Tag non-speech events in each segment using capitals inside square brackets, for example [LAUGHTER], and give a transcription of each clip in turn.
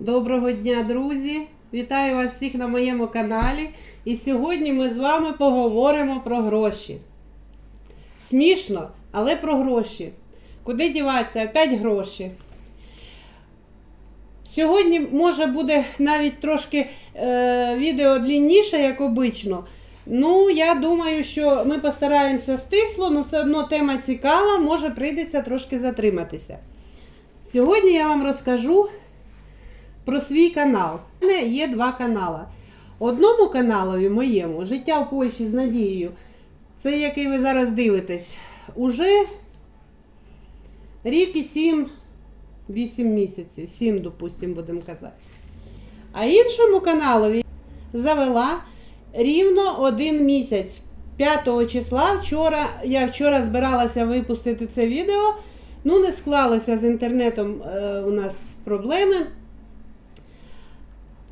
Доброго дня, друзі! Вітаю вас всіх на моєму каналі. І сьогодні ми з вами поговоримо про гроші. Смішно, але про гроші. Куди діватися? Опять гроші. Сьогодні може буде навіть трошки е, відео длінніше, як обично. Ну, я думаю, що ми постараємося стисло, але все одно тема цікава, може прийдеться трошки затриматися. Сьогодні я вам розкажу про свій канал. У мене є два канали. Одному каналові моєму Життя в Польщі з Надією, це який ви зараз дивитесь, уже рік і сім, вісім місяців, сім, допустимо, будемо казати. А іншому каналові завела рівно один місяць. 5 числа вчора, я вчора збиралася випустити це відео. Ну, не склалося з інтернетом е, у нас проблеми.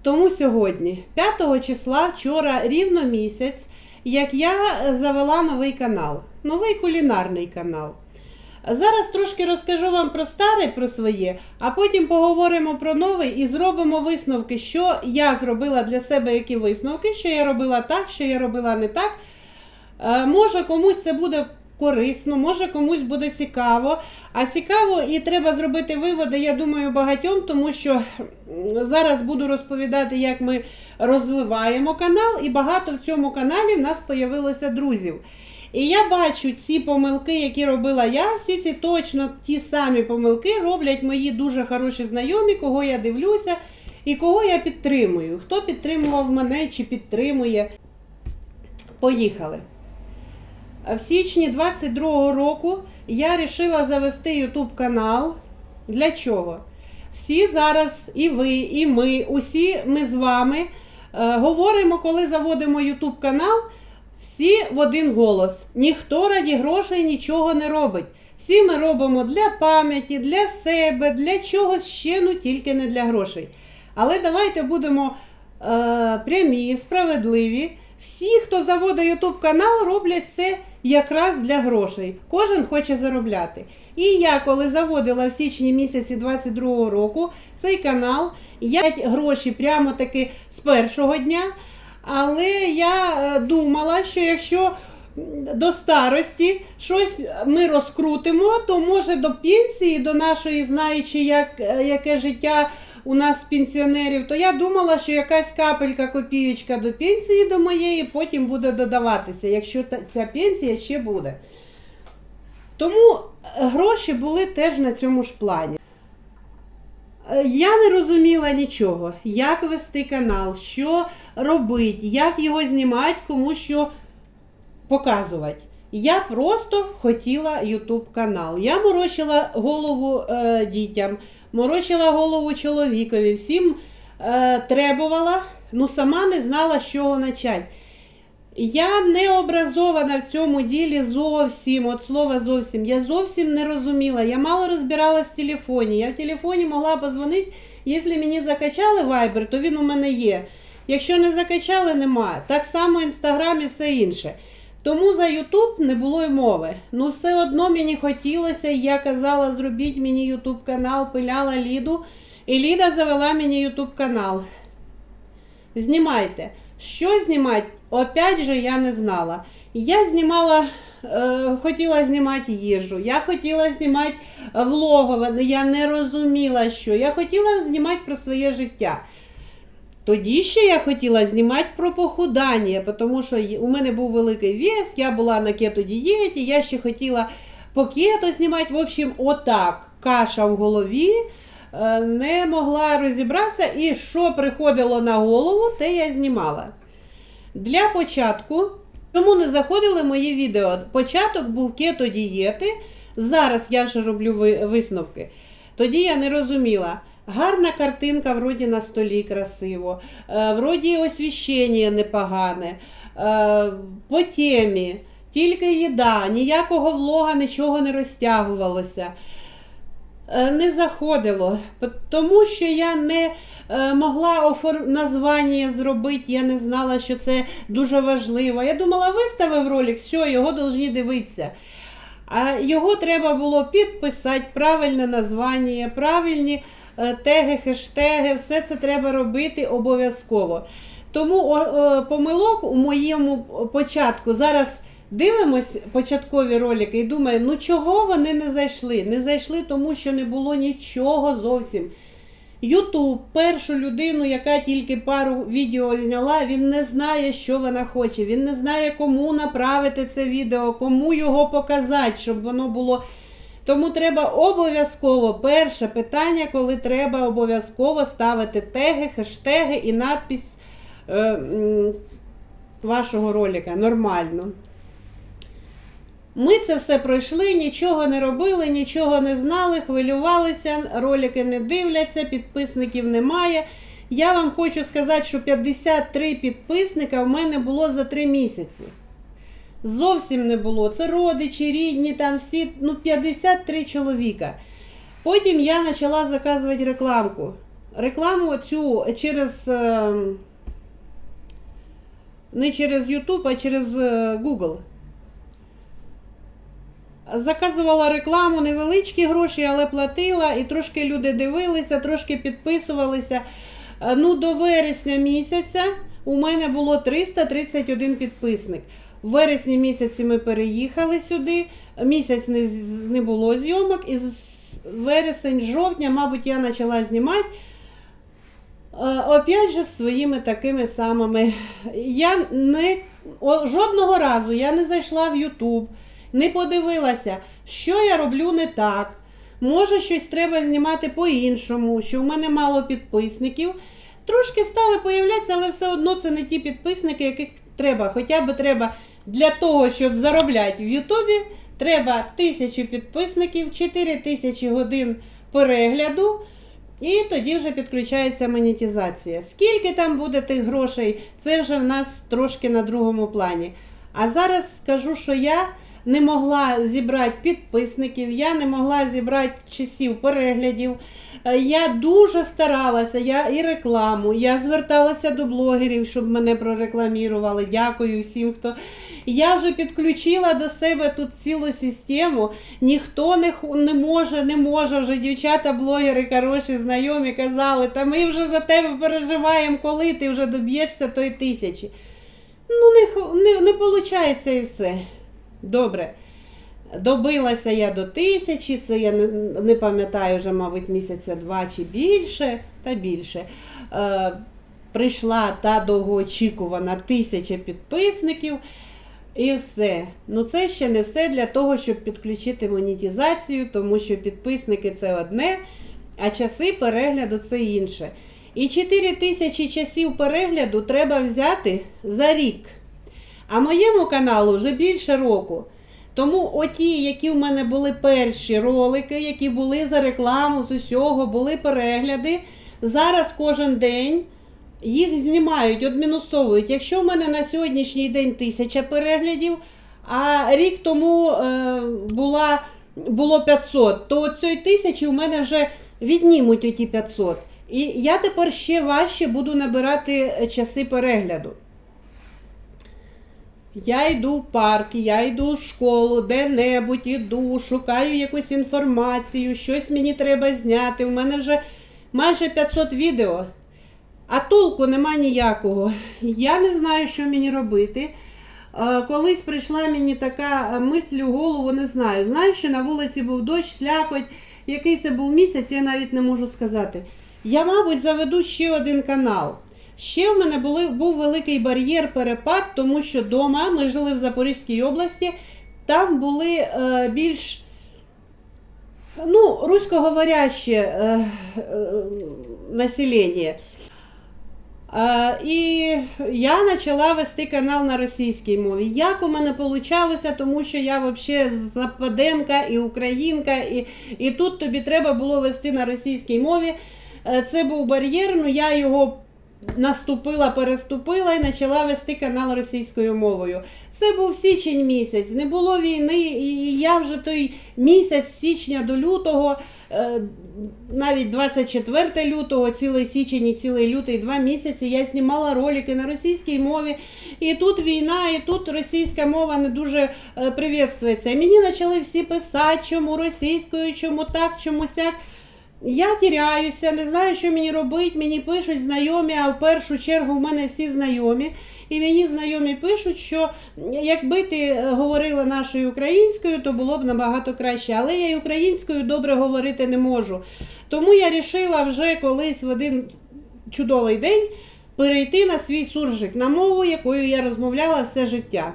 Тому сьогодні, 5 числа, вчора рівно місяць, як я завела новий канал, новий кулінарний канал. Зараз трошки розкажу вам про старе, про своє, а потім поговоримо про новий і зробимо висновки, що я зробила для себе, які висновки, що я робила так, що я робила не так. Е, Може комусь це буде корисно, може комусь буде цікаво. А цікаво і треба зробити виводи, я думаю, багатьом, тому що зараз буду розповідати, як ми розвиваємо канал, і багато в цьому каналі в нас появилося друзів. І я бачу ці помилки, які робила я, всі ці точно ті самі помилки роблять мої дуже хороші знайомі, кого я дивлюся і кого я підтримую. Хто підтримував мене чи підтримує. Поїхали. В січні 22-го року я вирішила завести YouTube канал. Для чого? Всі зараз, і ви, і ми, усі ми з вами е, говоримо, коли заводимо YouTube канал, всі в один голос. Ніхто раді грошей нічого не робить. Всі ми робимо для пам'яті, для себе, для чогось ще, ну тільки не для грошей. Але давайте будемо е, прямі, справедливі. Всі, хто заводить YouTube канал, роблять це якраз для грошей. Кожен хоче заробляти. І я, коли заводила в січні місяці 22-го року цей канал, я гроші прямо таки з першого дня. Але я е, думала, що якщо до старості щось ми розкрутимо, то може до пенсії, до нашої, знаючи, як, е, яке життя у нас пенсіонерів, то я думала, що якась капелька копієчка до пенсії до моєї потім буде додаватися, якщо ця пенсія ще буде. Тому е, гроші були теж на цьому ж плані. Е, Я не розуміла нічого, як вести канал, що робити, як його знімати, кому що показувати. Я просто хотіла YouTube канал. Я морочила голову е, дітям, морочила голову чоловікові, всім е, требувала, ну сама не знала, з чого почати. Я не образована в цьому ділі зовсім, от слова зовсім. Я зовсім не розуміла. Я мало розбиралась в телефоні. Я в телефоні могла позвонити, якщо мені закачали Viber, то він у мене є. Якщо не закачали, немає. Так само Інстаграм і все інше. Тому за Ютуб не було й мови. Ну, все одно мені хотілося, я казала, зробіть мені Ютуб канал, пиляла Ліду. І Ліда завела мені Ютуб канал. Знімайте. Що знімати? Опять же, я не знала. Я знімала, е, хотіла знімати їжу, я хотіла знімати влогове, але я не розуміла, що. Я хотіла знімати про своє життя. Тоді ще я хотіла знімати про похудання, тому що у мене був великий вес, я була на кето-дієті, я ще хотіла по кето знімати. В общем, отак, каша в голові, е, не могла розібратися, і що приходило на голову, те я знімала. Для початку, тому не заходили мої відео. Початок був кето-дієти. Зараз я вже роблю висновки. Тоді я не розуміла. Гарна картинка, вроді на столі красиво, е, вроді освіщення непогане, е, по темі, тільки їда, ніякого влога, нічого не розтягувалося. Е, Не заходило, тому що я не могла офор... названня зробити, я не знала, що це дуже важливо. Я думала, виставив ролик, все, його повинні дивитися. А його треба було підписати, правильне названня, правильні теги, хештеги, все це треба робити обов'язково. Тому о, помилок у моєму початку зараз дивимось початкові ролики і думаю, ну чого вони не зайшли? Не зайшли, тому що не було нічого зовсім. Ютуб, першу людину, яка тільки пару відео зняла, він не знає, що вона хоче. Він не знає, кому направити це відео, кому його показати, щоб воно було. Тому треба обов'язково перше питання, коли треба обов'язково ставити теги, хештеги і надпись е, вашого ролика нормально. Ми це все пройшли, нічого не робили, нічого не знали, хвилювалися, ролики не дивляться, підписників немає. Я вам хочу сказати, що 53 підписника в мене було за 3 місяці. Зовсім не було. Це родичі, рідні, там всі, ну 53 чоловіка. Потім я почала заказувати рекламку. Рекламу цю через. е, Не через YouTube, а через е, Google. Заказувала рекламу, невеличкі гроші, але платила, і трошки люди дивилися, трошки підписувалися. Е, Ну, до вересня місяця у мене було 331 підписник. В вересні місяці ми переїхали сюди. Місяць не, не було зйомок, і з вересень, жовтня, мабуть, я почала знімати. Е, Опять же, з своїми такими самими. Я не жодного разу я не зайшла в Ютуб, не подивилася, що я роблю не так. Може, щось треба знімати по-іншому, що в мене мало підписників. Трошки стали появлятися, але все одно це не ті підписники, яких треба. Хоча б треба для того, щоб заробляти в Ютубі, треба тисячу підписників, 4 тисячі годин перегляду. І тоді вже підключається монетизація. Скільки там буде тих грошей, це вже в нас трошки на другому плані. А зараз скажу, що я не могла зібрати підписників, я не могла зібрати часів переглядів. Е, Я дуже старалася, я і рекламу, я зверталася до блогерів, щоб мене прорекламірували. Дякую всім, хто. Я вже підключила до себе тут цілу систему. Ніхто не, не може, не може вже дівчата, блогери, хороші, знайомі казали, та ми вже за тебе переживаємо, коли ти вже доб'єшся тої тисячі. Ну, не, не, не виходить і все. Добре. Добилася я до тисячі, це я не, пам'ятаю вже, мабуть, місяця два чи більше, та більше. Е, прийшла та довгоочікувана тисяча підписників. І все. Ну це ще не все для того, щоб підключити монетизацію, тому що підписники це одне, а часи перегляду це інше. І 4 тисячі часів перегляду треба взяти за рік. А моєму каналу вже більше року. Тому оті, які в мене були перші ролики, які були за рекламу з усього, були перегляди. Зараз кожен день їх знімають, одмінусовують. Якщо в мене на сьогоднішній день тисяча переглядів, а рік тому е, була, було 500, то цієї тисячі в мене вже віднімуть оті 500. І я тепер ще важче буду набирати часи перегляду. Я йду в парк, я йду в школу, де-небудь іду, шукаю якусь інформацію, щось мені треба зняти. У мене вже майже 500 відео, а толку нема ніякого. Я не знаю, що мені робити. Е, Колись прийшла мені така мисль у голову, не знаю. Що на вулиці був дощ, слякоть, який це був місяць, я навіть не можу сказати. Я, мабуть, заведу ще один канал. Ще в мене були, був великий бар'єр перепад, тому що вдома ми жили в Запорізькій області, там були е, більш ну, руськоговоряще е, е, населення. Е, і я почала вести канал на російській мові. Як у мене вийшло, тому що я взагалі западенка і українка, і, і тут тобі треба було вести на російській мові. Е, Це був бар'єр, ну я його наступила, переступила і почала вести канал російською мовою. Це був січень місяць, не було війни, і я вже той місяць з січня до лютого, е, навіть 24 лютого, цілий січень і цілий лютий, два місяці я знімала ролики на російській мові. І тут війна, і тут російська мова не дуже е, привітствується. Мені почали всі писати, чому російською, чому так, чому сяк. Я тіряюся, не знаю, що мені робити. Мені пишуть знайомі, а в першу чергу в мене всі знайомі. І мені знайомі пишуть, що якби ти е, говорила нашою українською, то було б набагато краще. Але я й українською добре говорити не можу. Тому я вирішила вже колись в один чудовий день перейти на свій суржик, на мову, якою я розмовляла все життя.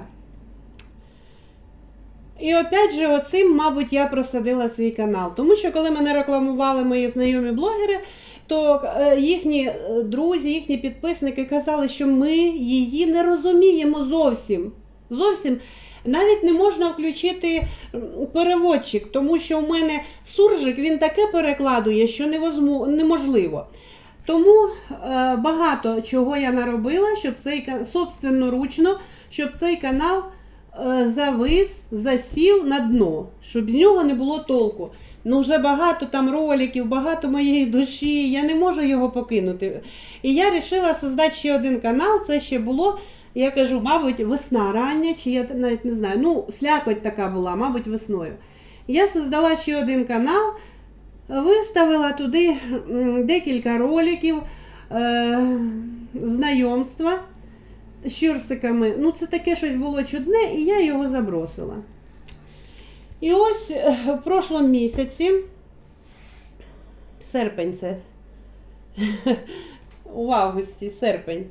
І опять же, оцим, мабуть, я просадила свій канал. Тому що коли мене рекламували мої знайомі блогери, то е, їхні е, друзі, їхні підписники казали, що ми її не розуміємо зовсім. Зовсім навіть не можна включити переводчик, тому що у мене суржик він таке перекладує, що неможливо. Тому е, багато чого я наробила, щоб цей собственноручно, щоб цей канал завис, засів на дно, щоб з нього не було толку. Ну, вже багато там роликів, багато моєї душі, я не можу його покинути. І я вирішила создати ще один канал. Це ще було, я кажу, мабуть, весна рання, чи я навіть не знаю. Ну, слякоть така була, мабуть, весною. Я создала ще один канал, виставила туди декілька роликів, е, знайомства з чорсиками. Ну, це таке щось було чудне, і я його забросила. І ось е, в прошлому місяці, серпень це. [LAUGHS] У августі, серпень.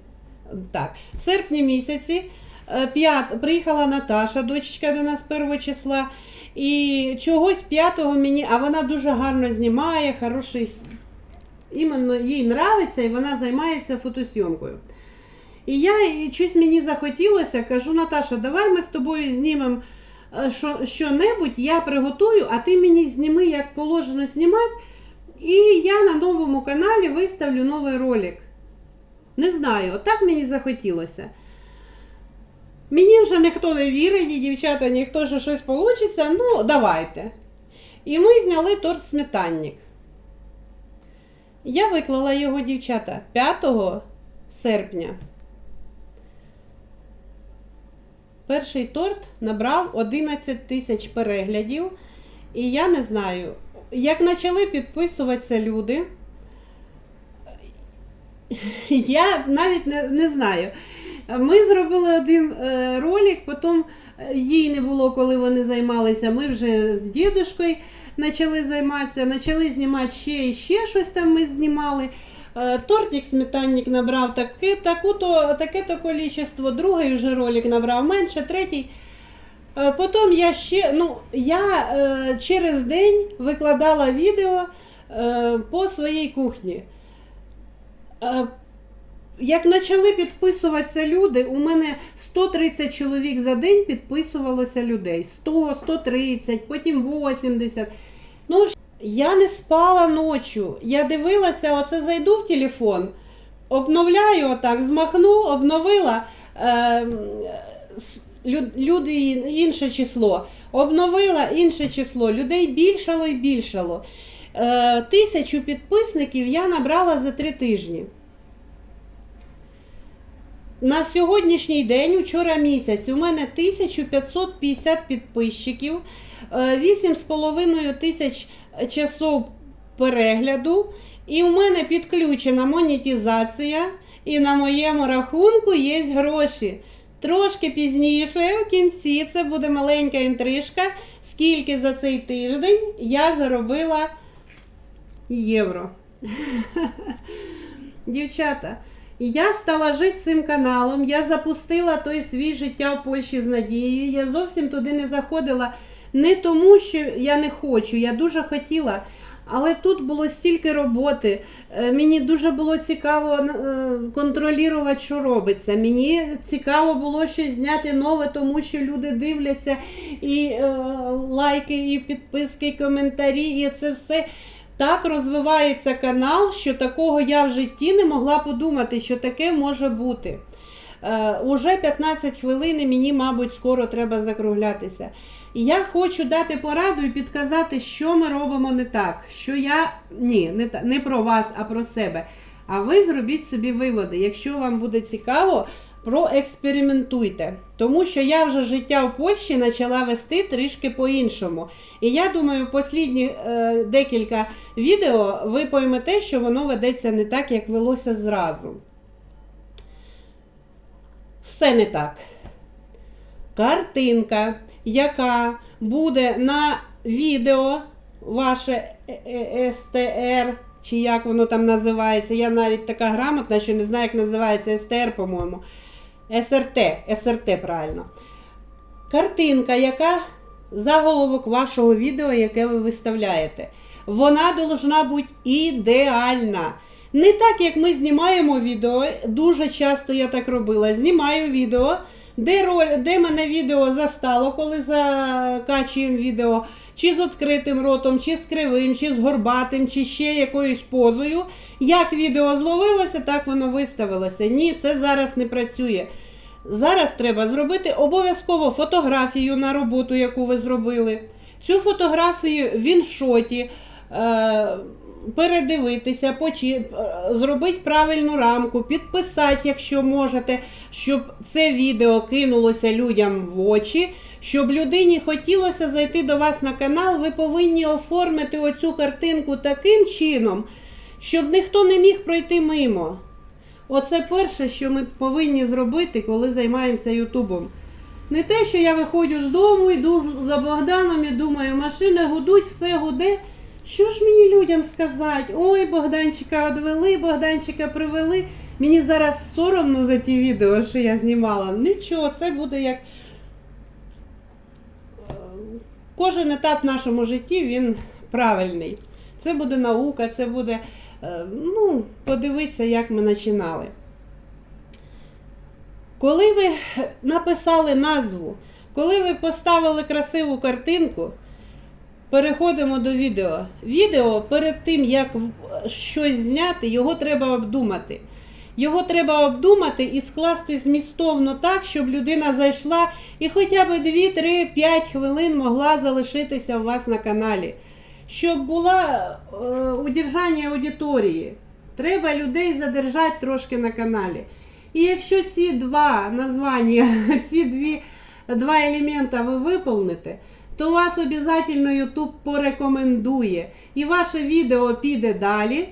Так, в серпні місяці е, п'ят, приїхала Наташа, дочечка до нас 1 числа. І чогось п'ятого мені, а вона дуже гарно знімає, хороший. Іменно їй нравиться і вона займається фотосйомкою. І я і щось мені захотілося, кажу, Наташа, давай ми з тобою знімемо е, що, що-небудь, я приготую, а ти мені зніми, як положено знімати. І я на новому каналі виставлю новий ролик. Не знаю, отак мені захотілося. Мені вже ніхто не вірить, і дівчата, ніхто що щось вийде, ну давайте. І ми зняли торт сметанник. Я виклала його дівчата 5 серпня. Перший торт набрав 11 тисяч переглядів. І я не знаю, як почали підписуватися люди, [LAUGHS] я навіть не, не знаю. Ми зробили один е, ролик, потім е, їй не було, коли вони займалися. Ми вже з дідушкою почали займатися, почали знімати ще і ще щось там ми знімали. Е, Тортик сметанник набрав таке, таке-то количество, другий вже ролик набрав менше, третій. Е, Потім я ще, ну, я е, через день викладала відео по своїй кухні. Як почали підписуватися люди, у мене 130 чоловік за день підписувалося людей. 100, 130, потім 80. Ну, я не спала ночі. Я дивилася, оце зайду в телефон, обновляю отак, змахну, обновила. Е, люди інше число. Обновила інше число. Людей більшало і більшало. Е, тисячу підписників я набрала за три тижні. На сьогоднішній день, вчора місяць, у мене 1550 підписчиків, е, 8,5 тисяч часов перегляду, і у мене підключена монетизація, і на моєму рахунку є гроші. Трошки пізніше, в кінці, це буде маленька інтрижка, скільки за цей тиждень я заробила євро. [LAUGHS] Дівчата, я стала жити цим каналом, я запустила той свій життя в Польщі з надією. Я зовсім туди не заходила не тому, що я не хочу, я дуже хотіла. Але тут було стільки роботи. Е, Мені дуже було цікаво е, контролювати, що робиться. Мені цікаво було щось зняти нове, тому що люди дивляться і е, лайки, і підписки, і коментарі, і це все. Так розвивається канал, що такого я в житті не могла подумати, що таке може бути. Уже 15 хвилин і мені, мабуть, скоро треба закруглятися. І я хочу дати пораду і підказати, що ми робимо не так. Що я ні, не, та- не про вас, а про себе. А ви зробіть собі виводи. Якщо вам буде цікаво, проекспериментуйте. Тому що я вже життя в Польщі почала вести трішки по-іншому. І я думаю, послідні е, декілька відео ви поймете, що воно ведеться не так, як велося зразу. Все не так. Картинка, яка буде на відео ваше е- е- СТР, чи як воно там називається. Я навіть така грамотна, що не знаю, як називається СТР, по-моєму. СРТ, СРТ правильно. Картинка, яка заголовок вашого відео, яке ви виставляєте. Вона должна бути ідеальна. Не так, як ми знімаємо відео. Дуже часто я так робила. Знімаю відео, де, роль, де мене відео застало, коли закачуємо відео, чи з відкритим ротом, чи з кривим, чи з горбатим, чи ще якоюсь позою. Як відео зловилося, так воно виставилося. Ні, це зараз не працює. Зараз треба зробити обов'язково фотографію на роботу, яку ви зробили. Цю фотографію в іншоті е, передивитися, почі, е, зробити правильну рамку, підписати, якщо можете, щоб це відео кинулося людям в очі. Щоб людині хотілося зайти до вас на канал, ви повинні оформити оцю картинку таким чином, щоб ніхто не міг пройти мимо. Оце перше, що ми повинні зробити, коли займаємося Ютубом. Не те, що я виходжу з дому, йду за Богданом і думаю, машини гудуть, все гуде. Що ж мені людям сказати? Ой, Богданчика одвели, Богданчика привели. Мені зараз соромно за ті відео, що я знімала. Нічого, це буде як. е, Кожен етап в нашому житті він правильний. Це буде наука, це буде. е, Ну, подивитися, як ми починали. Коли ви написали назву, коли ви поставили красиву картинку, переходимо до відео. Відео перед тим, як щось зняти, його треба обдумати. Його треба обдумати і скласти змістовно так, щоб людина зайшла і хоча б 2, 3, 5 хвилин могла залишитися у вас на каналі. Щоб була е, удержання аудиторії. Треба людей задержати трошки на каналі. І якщо ці два названня, [LAUGHS] ці дві, два елемента ви виповните, то вас обов'язково YouTube порекомендує. І ваше відео піде далі.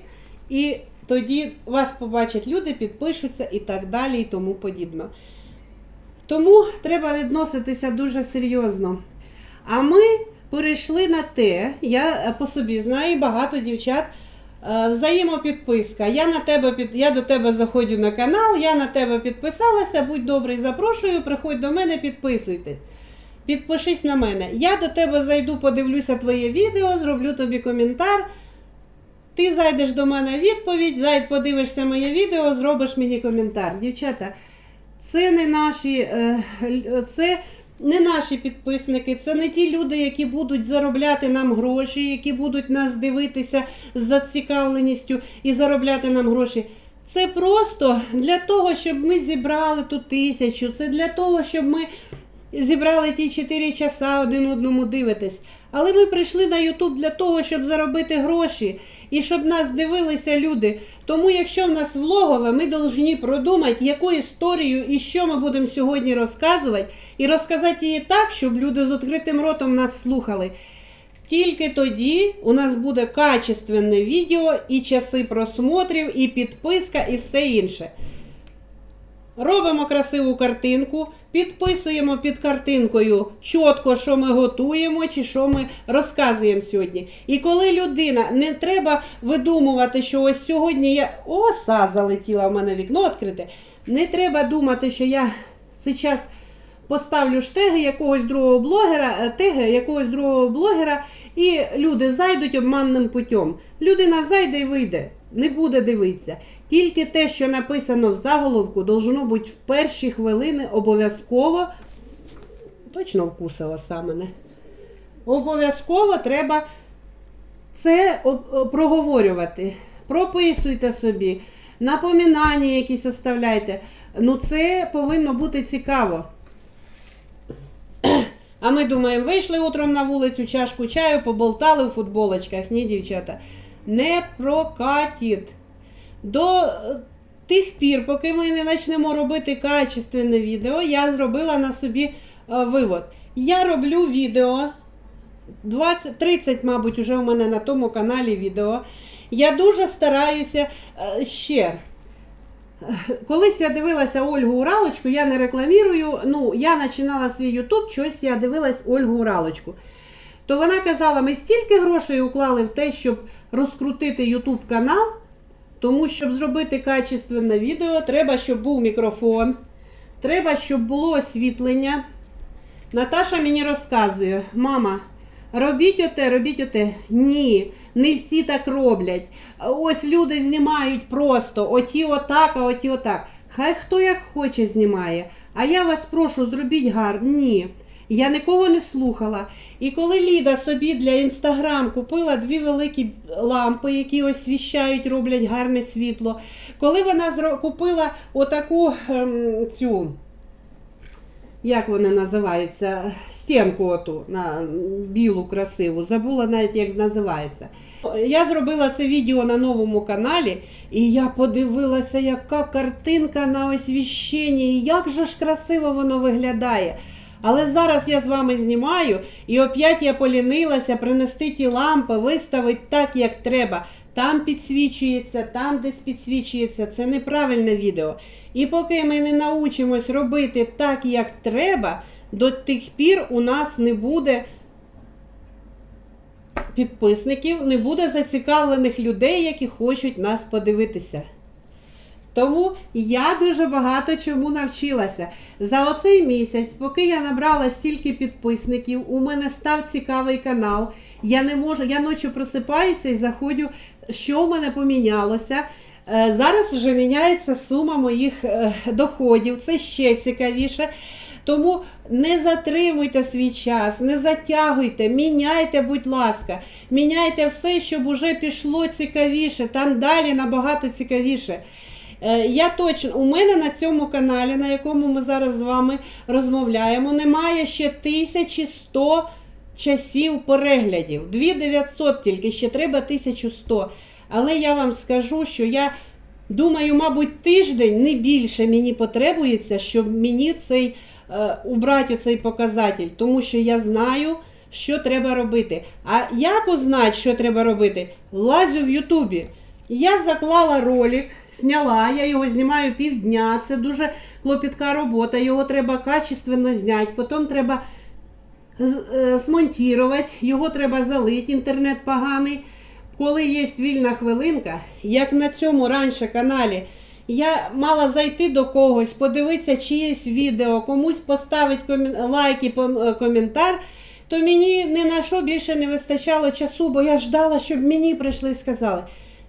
І тоді вас побачать люди, підпишуться і так далі, і тому подібно. Тому треба відноситися дуже серйозно. А ми перейшли на те, я по собі знаю багато дівчат. е, Взаємопідписка. Я на тебе під я до тебе заходжу на канал, я на тебе підписалася, будь добрий, запрошую, приходь до мене, підписуйтесь. Підпишись на мене. Я до тебе зайду, подивлюся твоє відео, зроблю тобі коментар. Ти зайдеш до мене відповідь, зайд, подивишся моє відео, зробиш мені коментар. Дівчата, це не наші, е, це не наші підписники, це не ті люди, які будуть заробляти нам гроші, які будуть нас дивитися з зацікавленістю і заробляти нам гроші. Це просто для того, щоб ми зібрали ту тисячу. Це для того, щоб ми зібрали ті 4 часа один одному дивитись. Але ми прийшли на Ютуб для того, щоб заробити гроші і щоб нас дивилися люди. Тому, якщо в нас влогове, ми повинні продумати, яку історію і що ми будемо сьогодні розказувати, і розказати її так, щоб люди з відкритим ротом нас слухали. Тільки тоді у нас буде качественне відео, і часи просмотрів, і підписка, і все інше. Робимо красиву картинку, підписуємо під картинкою чітко, що ми готуємо чи що ми розказуємо сьогодні. І коли людина не треба видумувати, що ось сьогодні я. Оса залетіла в мене вікно відкрите. Не треба думати, що я зараз поставлю штеги якогось другого блогера, е, теги якогось другого блогера, і люди зайдуть обманним путем. Людина зайде і вийде, не буде дивитися. Тільки те, що написано в заголовку, должно бути в перші хвилини обов'язково. Точно вкусила саме. Обов'язково треба це проговорювати. Прописуйте собі, напоминання якісь оставляйте. Ну, це повинно бути цікаво. А ми думаємо, вийшли утром на вулицю, чашку чаю, поболтали в футболочках. Ні, дівчата, не прокатіт. До е, тих пір, поки ми не почнемо робити качественне відео, я зробила на собі е, вивод. Я роблю відео 20, 30, мабуть, уже у мене на тому каналі відео. Я дуже стараюся е, ще. Колись я дивилася Ольгу Уралочку, я не рекламірую. Ну, я починала свій Ютуб, щось я дивилась Ольгу Уралочку. То вона казала, ми стільки грошей уклали в те, щоб розкрутити Ютуб канал, тому щоб зробити качественне відео, треба, щоб був мікрофон, треба, щоб було освітлення. Наташа мені розказує, мама, робіть оте, робіть оте. Ні, не всі так роблять. Ось люди знімають просто оті отак, а оті отак. Хай хто як хоче знімає. А я вас прошу, зробіть гарно. Ні. Я нікого не слухала. І коли Ліда собі для інстаграм купила дві великі лампи, які освіщають, роблять гарне світло. Коли вона купила отаку ем, цю як вони називаються, стінку оту на білу красиву, забула навіть як називається. Я зробила це відео на новому каналі, і я подивилася, яка картинка на освіщенні, і як же ж красиво воно виглядає. Але зараз я з вами знімаю, і опять я полінилася принести ті лампи, виставити так, як треба. Там підсвічується, там десь підсвічується. Це неправильне відео. І поки ми не научимось робити так, як треба, до тих пір у нас не буде підписників, не буде зацікавлених людей, які хочуть нас подивитися. Тому я дуже багато чому навчилася. За оцей місяць, поки я набрала стільки підписників, у мене став цікавий канал. Я не можу, я ночі просипаюся і заходжу, що в мене помінялося. Е, Зараз вже міняється сума моїх е, доходів. Це ще цікавіше. Тому не затримуйте свій час, не затягуйте, міняйте, будь ласка, міняйте все, щоб уже пішло цікавіше. Там далі набагато цікавіше. Е, Я точно, у мене на цьому каналі, на якому ми зараз з вами розмовляємо, немає ще 1100 часів переглядів. 2900 тільки, ще треба 1100. Але я вам скажу, що я думаю, мабуть, тиждень не більше мені потребується, щоб мені цей е, убрати цей показатель, тому що я знаю, що треба робити. А як узнати, що треба робити? Лазю в Ютубі. Я заклала ролик, зняла, я його знімаю півдня. Це дуже клопітка робота. Його треба качественно зняти. Потім треба е, смонтувати, його треба залити, інтернет поганий. Коли є вільна хвилинка, як на цьому раніше каналі, я мала зайти до когось, подивитися чиєсь відео, комусь поставити комін... лайк і е, коментар, то мені ні на що більше не вистачало часу, бо я ждала, щоб мені прийшли і сказали.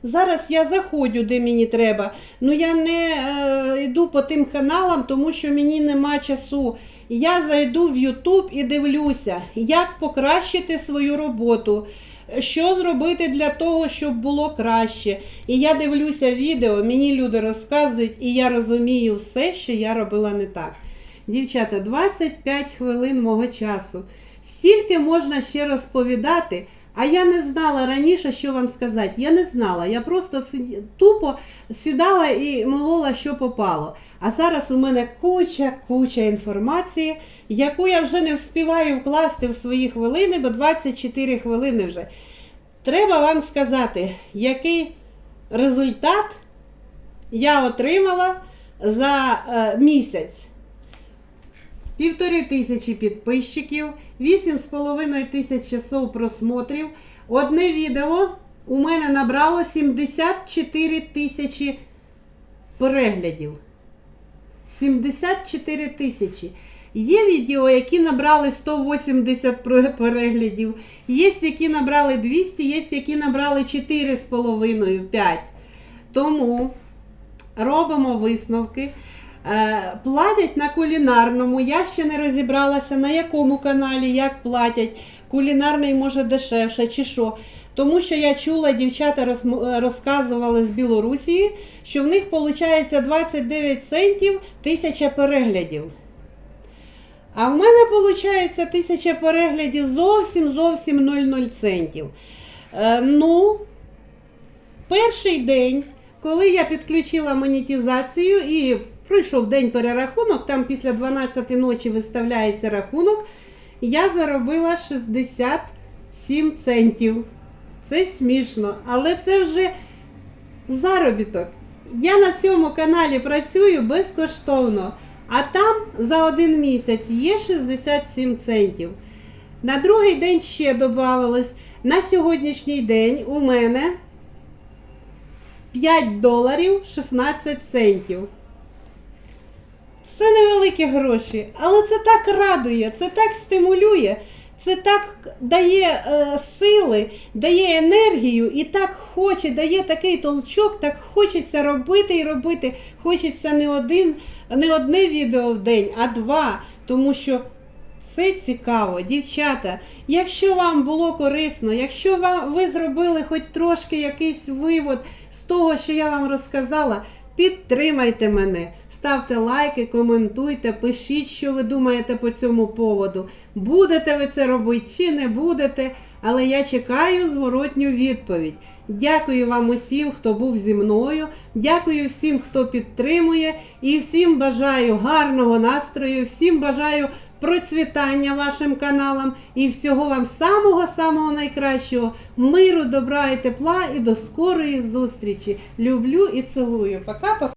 Зараз я заходжу, де мені треба. Ну я не е, йду по тим каналам, тому що мені нема часу. Я зайду в YouTube і дивлюся, як покращити свою роботу. Що зробити для того, щоб було краще? І я дивлюся відео, мені люди розказують, і я розумію все, що я робила не так. Дівчата, 25 хвилин мого часу. Стільки можна ще розповідати, а я не знала раніше, що вам сказати. Я не знала. Я просто тупо сідала і молола, що попало. А зараз у мене куча, куча інформації, яку я вже не вспіваю вкласти в свої хвилини, бо 24 хвилини вже. Треба вам сказати, який результат я отримала за е, місяць. Півтори тисячі підписчиків, 8,5 тисяч часов просмотрів. Одне відео у мене набрало 74 тисячі переглядів. 74 тисячі. Є відео, які набрали 180 переглядів, є, які набрали 200, є, які набрали 4,5-5. Тому робимо висновки. Е, платять на кулінарному. Я ще не розібралася, на якому каналі, як платять. Кулінарний може дешевше чи що. Тому що я чула, дівчата розказували з Білорусі, що в них виходить 29 центів тисяча переглядів. А в мене виходить тисяча переглядів зовсім зовсім 0,0 центів. Е, ну, перший день коли я підключила монетизацію і пройшов день перерахунок, там після 12 ночі виставляється рахунок, я заробила 67 центів. Це смішно, але це вже заробіток. Я на цьому каналі працюю безкоштовно, а там за один місяць є 67 центів. На другий день ще додавалось. На сьогоднішній день у мене 5 доларів 16 центів. Це невеликі гроші, але це так радує, це так стимулює, це так дає е, сили, дає енергію і так хоче, дає такий толчок, так хочеться робити і робити. Хочеться не один, не одне відео в день, а два. Тому що це цікаво, дівчата. Якщо вам було корисно, якщо вам ви зробили хоч трошки якийсь вивод з того, що я вам розказала, підтримайте мене, ставте лайки, коментуйте, пишіть, що ви думаєте по цьому поводу. Будете ви це робити чи не будете, але я чекаю зворотню відповідь. Дякую вам усім, хто був зі мною. Дякую всім, хто підтримує, і всім бажаю гарного настрою, всім бажаю процвітання вашим каналам і всього вам самого-самого найкращого, миру, добра і тепла і до скорої зустрічі. Люблю і цілую. Пока-пока.